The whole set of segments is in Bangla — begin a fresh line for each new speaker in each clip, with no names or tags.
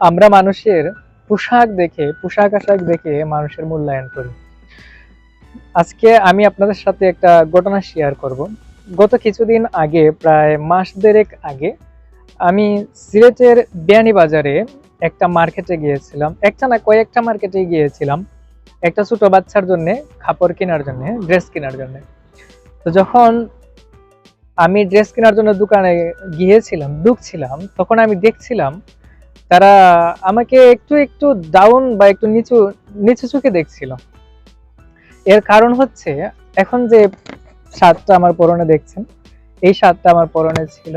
আমরা মানুষের পোশাক দেখে, পোশাক আশাক দেখে মানুষের মূল্যায়ন করি। আজকে আমি আপনাদের সাথে একটা ঘটনা শেয়ার করব। গত কিছুদিন আগে, প্রায় মাস দেড়েক আগে, আমি সিলেটের বিয়ানীবাজারে একটা মার্কেটে গিয়েছিলাম। একটা না কয়েকটা মার্কেটে গিয়েছিলাম। একটা ছোট বাচ্চার জন্য, কাপড় কেনার জন্য ড্রেস কেনার জন্য। তো যখন আমি ড্রেস কেনার জন্য দোকানে গিয়েছিলাম, ঢুকছিলাম, তখন আমি দেখছিলাম তারা আমাকে একটু একটু ডাউন বা একটু নিচু নিচু চোখে দেখছিল। এর কারণ হচ্ছে, এখন যে শার্টটা আমার পরনে দেখছেন, এই শার্টটা আমার পরনে ছিল।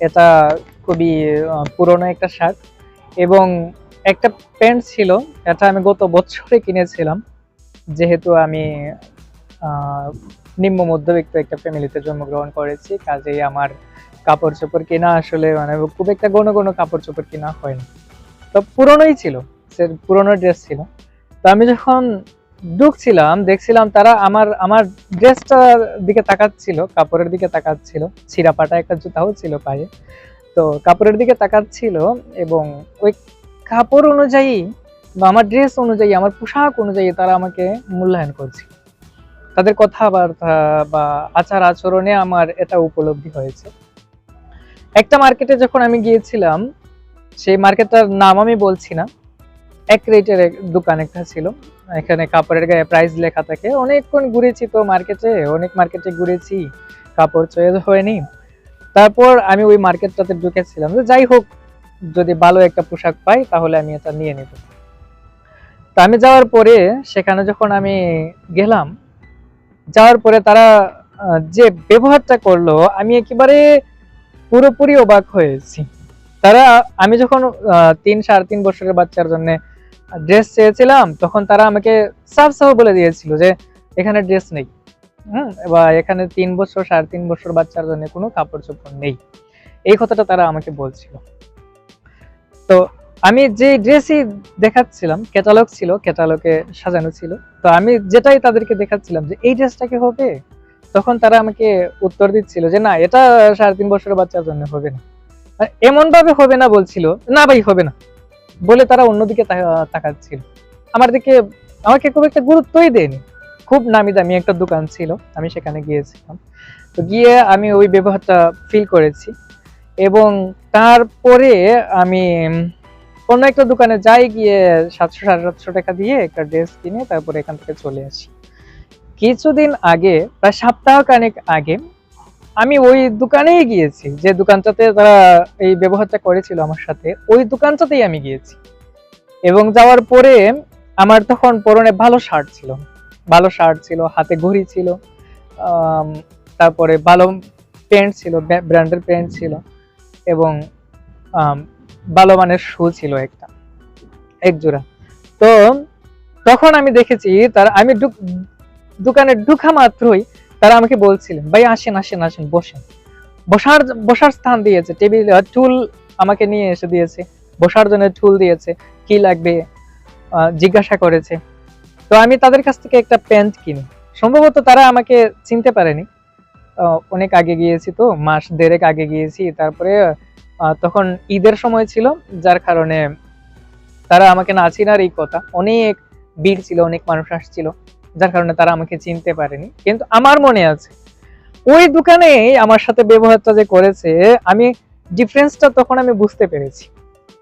এটা খুবই পুরনো একটা শার্ট এবং একটা প্যান্ট ছিল, এটা আমি গত বছরে কিনেছিলাম। যেহেতু আমি নিম্ন মধ্যবিত্ত একটা ফ্যামিলিতে জন্মগ্রহণ করেছি, কাজেই আমার কাপড় চোপড় কেনা আসলে মানে খুব একটা ঘন ঘন কাপড় চোপড় কেনা হয় না তো পুরনোই ছিল, সে পুরনো ড্রেস ছিল। তো আমি যখন ঢুকছিলাম, দেখছিলাম তারা আমার আমার ড্রেসটার দিকে তাকাচ্ছিল, কাপড়ের দিকে তাকাচ্ছিল, ছিঁড়াপাটা একটা জুতাও ছিল পায়ে। তো কাপড়ের দিকে তাকাচ্ছিল এবং ওই কাপড় অনুযায়ী বা আমার ড্রেস অনুযায়ী, আমার পোশাক অনুযায়ী তারা আমাকে মূল্যায়ন করছে তাদের কথাবার্তা বা আচার আচরণে আমার এটা উপলব্ধি হয়েছে। একটা মার্কেটে যখন আমি গিয়েছিলাম, সেই মার্কেটটার নাম আমি বলছি না। এক রেটের দোকান একটা ছিল। এখানে কাপড়ের গায়ে প্রাইস লেখা থাকে। অনেকক্ষণ ঘুরেছি তো মার্কেটে অনেক মার্কেটে ঘুরেছি, কাপড় চয়েস হয়নি। তারপর আমি ওই মার্কেটটাতে ঢুকেছিলাম। যে যাই হোক, যদি ভালো একটা পোশাক পাই, তাহলে আমি এটা নিয়ে নিব। তা আমি যাওয়ার পরে সেখানে যখন আমি গেলাম, যাওয়ার পরে তারা যে ব্যবহারটা করল, আমি একেবারে পুরোপুরি অবাক হয়েছি। তারা, আমি যখন তিন, সাড়ে তিন বছরের বাচ্চার জন্য ড্রেস চেয়েছিলাম, তখন তারা আমাকে সাফ সাফ বলে দিয়েছিল যে, এখানে ড্রেস নেই। হুম, বা এখানে তিন বছর, সাড়ে তিন বছর বাচ্চার জন্য কোনো কাপড় চোপড় নেই। এই কথাটা তারা আমাকে বলছিল। তো আমি যে ড্রেসই দেখাচ্ছিলাম ক্যাটালগ ছিল ক্যাটালগে সাজানো ছিল, তো আমি যেটাই তাদেরকে দেখাচ্ছিলাম যে, এই ড্রেসটা কি হবে? তখন তারা আমাকে উত্তর দিচ্ছিল যে, না, এটা সাড়ে তিন বছরের বাচ্চার জন্য হবে না। এমন ভাবে হবে না বলছিল, না ভাই, হবে না। বলে তারা অন্যদিকে তাকাচ্ছিল। আমার দিকে, আমাকে খুব একটা গুরুত্বই দেয়নি। খুব নামি দামি একটা দোকান ছিল, আমি সেখানে গিয়েছিলাম। তো গিয়ে আমি ওই ব্যবহারটা ফিল করেছি এবং তারপরে আমি অন্য একটা দোকানে যাই গিয়ে সাতশো, সাড়ে সাতশো টাকা দিয়ে একটা ড্রেস কিনে তারপরে এখান থেকে চলে আসি। কিছুদিন আগে, প্রায় সপ্তাহ খানেক আগে, আমি ওই দোকানেই গিয়েছি। যে দোকানটাতে তারা এই ব্যবহারটা করেছিল আমার সাথে, ওই দোকানটাতেই আমি গিয়েছি। এবং যাওয়ার পরে আমার তখন পরনে ভালো শার্ট ছিল। ভালো শার্ট ছিল, হাতে ঘড়ি ছিল তারপরে ভালো প্যান্ট ছিল ব্র্যান্ডের প্যান্ট ছিল এবং ভালো মানের শু ছিল একটা, এক জোড়া। তো তখন আমি দেখেছি, তার, আমি দোকানে ঢুকা মাত্রই তারা আমাকে বলছিলেন, ভাই, আসেন আসেন আসেন, বসেন। বসার বসার স্থান দিয়েছে, টেবিল টুল আমাকে নিয়ে এসে দিয়েছে, বসার জন্য টুল দিয়েছে, কি লাগবে জিজ্ঞাসা করেছে। তো আমি তাদের কাছ থেকে একটা প্যান্ট কিনি। সম্ভবত তারা আমাকে চিনতে পারেনি। অনেক আগে গিয়েছি তো, মাস দেড়েক আগে গিয়েছি, তারপরে তখন ঈদের সময় ছিল, যার কারণে তারা আমাকে না চিনার এই কথা। অনেক ভিড় ছিল, অনেক মানুষ আসছিল। যার কারণে তারা আমাকে চিনতে পারেনি। কিন্তু আমার মনে আছে ওই দোকানে আমার সাথে ব্যবহারটা যে করেছে আমি ডিফারেন্সটা তখন আমি বুঝতে পেরেছি।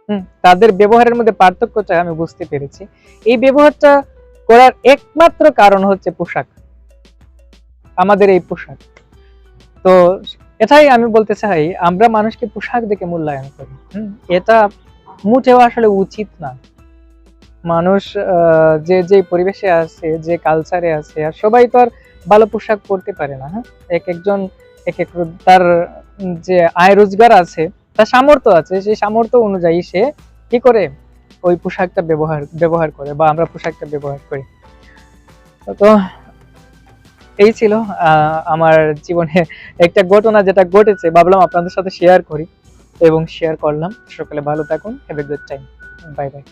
হুম তাদের ব্যবহারের মধ্যে পার্থক্যটা আমি বুঝতে পেরেছি। এই ব্যবহারটা করার একমাত্র কারণ হচ্ছে পোশাক। আমাদের এই পোশাক। তো এটাই আমি বলতে চাই আমরা মানুষকে পোশাক দেখে মূল্যায়ন করি। হুম, এটা মোটেও আসলে উচিত না। মানুষ যে যে পরিবেশে আছে, যে কালচারে আছে, আর সবাই তো আর ভালো পোশাক পরতে পারে না হ্যাঁ? এক একজন, এক এক তার যে আয় রোজগার আছে, তার সামর্থ্য আছে, সেই সামর্থ্য অনুযায়ী সে কি করে ওই পোশাকটা ব্যবহার ব্যবহার করে বা আমরা পোশাকটা ব্যবহার করি। তো, এই ছিল আমার জীবনে একটা ঘটনা যেটা ঘটেছে, ভাবলাম আপনাদের সাথে শেয়ার করি এবং শেয়ার করলাম। সকালে ভালো থাকুন have a good time bye bye